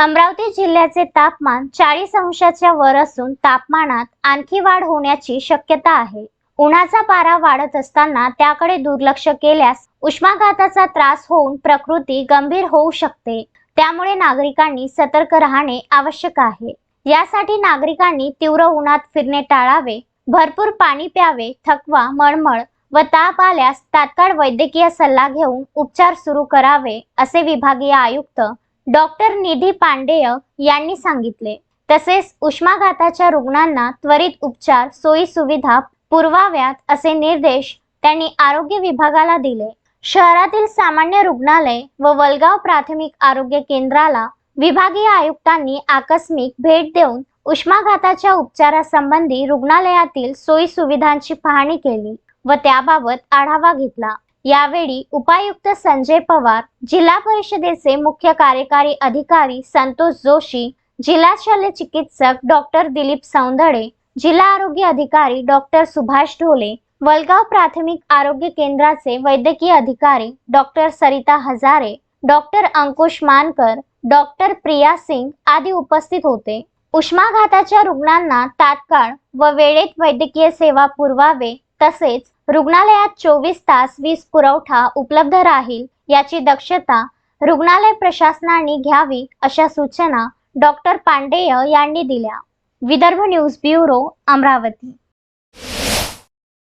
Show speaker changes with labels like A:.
A: अमरावती जिल्ह्याचे तापमान चाळीस अंशाच्या वर असून तापमानात आणखी वाढ होण्याची शक्यता आहे. उन्हाचा पारा वाढत असताना त्याकडे दुर्लक्ष केल्यास उष्माघाताचा त्रास होऊन प्रकृती गंभीर होऊ शकते. त्यामुळे नागरिकांनी सतर्क राहणे आवश्यक आहे. यासाठी नागरिकांनी तीव्र उन्हात फिरणे टाळावे भरपूर पाणी प्यावे थकवा मळमळ व ताप आल्यास तात्काळ वैद्यकीय सल्ला घेऊन उपचार सुरू करावे असे विभागीय आयुक्त डॉक्टर निधी पांडेय यांनी सांगितले. तसेच उष्माघाताच्या रुग्णांना त्वरित उपचार सोयी सुविधा पुरवाव्यात असे निर्देश त्यांनी आरोग्य विभागाला दिले. शहरातील सामान्य रुग्णालय व वलगाव प्राथमिक आरोग्य केंद्राला विभागीय आयुक्तांनी आकस्मिक भेट देऊन उष्माघाताच्या उपचारासंबंधी रुग्णालयातील सोयी सुविधांची पाहणी केली व त्याबाबत आढावा घेतला. यावेळी उपायुक्त संजय पवार जिल्हा परिषदेचे मुख्य कार्यकारी अधिकारी संतोष जोशी जिल्हा शल्य चिकित्सक डॉक्टर दिलीप सौंदळे जिल्हा आरोग्य अधिकारी डॉक्टर सुभाष ढोले वलगाव प्राथमिक आरोग्य केंद्राचे वैद्यकीय अधिकारी doctor Sarita Hajare doctor Ankush Mankar doctor Priya Singh आदी उपस्थित होते. उष्माघाताच्या रुग्णांना तात्काळ व वेळेत वैद्यकीय सेवा पुरवावे तसेच रुग्णालयात चोवीस तास वीज पुरवठा उपलब्ध राहील याची दक्षता रुग्णालय प्रशासनाने घ्यावी अशा सूचना डॉक्टर पांडेय यांनी दिल्या. Vidarbha news bureau Amravati.